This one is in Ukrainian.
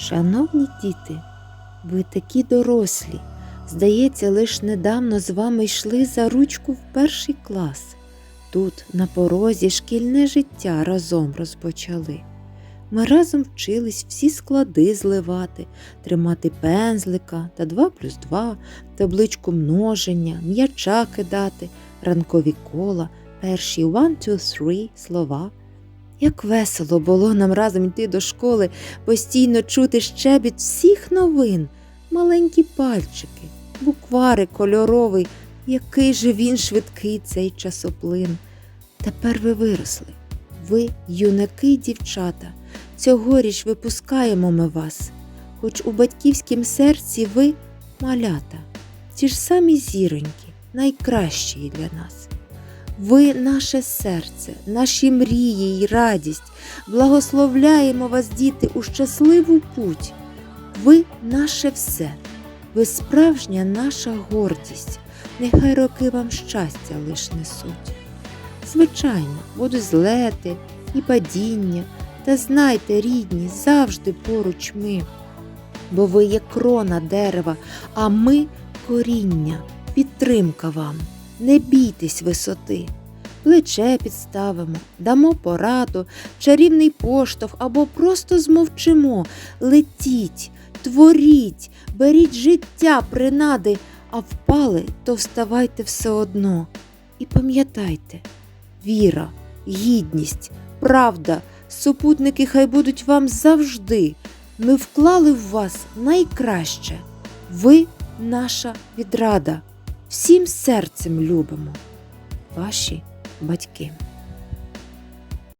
Шановні діти, ви такі дорослі. Здається, лиш недавно з вами йшли за ручку в перший клас. Тут, на порозі, шкільне життя разом розпочали. Ми разом вчились всі склади зливати, тримати пензлика та 2 плюс 2, табличку множення, м'яча кидати, ранкові кола, перші one, two, three слова. Як весело було нам разом йти до школи, постійно чути щебіт всіх новин, маленькі пальчики, буквари кольоровий, який же він швидкий цей часоплин. Тепер ви виросли, ви юнаки дівчата. Цьогоріч випускаємо ми вас, хоч у батьківськім серці ви малята, ті ж самі зіроньки, найкращі для нас. Ви наше серце, наші мрії й радість, благословляємо вас, діти, у щасливу путь. Ви наше все, ви справжня наша гордість, нехай роки вам щастя лиш несуть. Звичайно, будуть злети і падіння, та знайте, рідні, завжди поруч ми. Бо ви є крона дерева, а ми коріння, підтримка вам. Не бійтесь висоти. Плече підставимо, дамо пораду, чарівний поштовх або просто змовчимо. Летіть, творіть, беріть життя принади, а впали, то вставайте все одно. І пам'ятайте, віра, гідність, правда, супутники хай будуть вам завжди. Ми вклали в вас найкраще. Ви наша відрада. Всім серцем любимо. Ваші батьки.